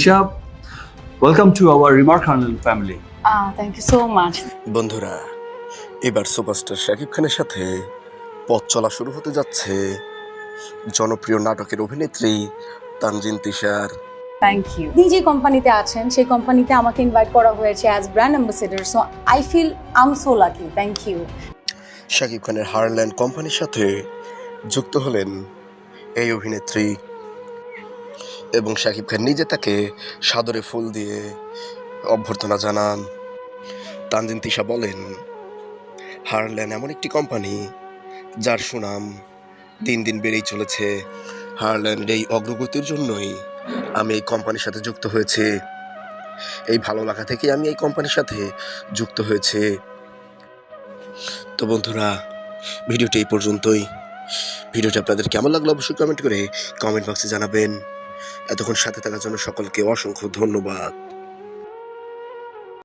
Tisha, welcome to our Remarkable family. Ah, thank you so much. বন্ধুরা এবার superstar Shakib খানের সাথে পথ চলা শুরু হতে যাচ্ছে জনপ্রিয় নাটকের অভিনেত্রী তানজিন তিশার you. আপনি যে কোম্পানিতে আছেন সেই কোম্পানিতে আমাকে ইনভাইট করা হয়েছে as brand ambassador so I feel um so lucky thank you Shakib খানের হারল্যান্ড কোম্পানির সাথে যুক্ত হলেন এই অভিনেত্রী এবং শাকিব খান নিজে তাকে সাদরে ফুল দিয়ে অভ্যর্থনা জানান। তানজিন তিশা বলেন হারল্যান্ড এমন একটি কোম্পানি যার সুনাম দিন দিন বেড়েই চলেছে। হারল্যান্ডের এই অগ্রগতির জন্যই আমি এই কোম্পানির সাথে যুক্ত হয়েছি। এই ভালো লাগা থেকে আমি এই কোম্পানির সাথে যুক্ত হয়েছে। তো বন্ধুরা, ভিডিওটি এই পর্যন্তই। ভিডিওটি আপনাদের কেমন লাগল অবশ্যই কমেন্ট করে কমেন্ট বক্সে জানাবেন। এতক্ষণ সাথে থাকার জন্য সকলকে অসংখ্য ধন্যবাদ।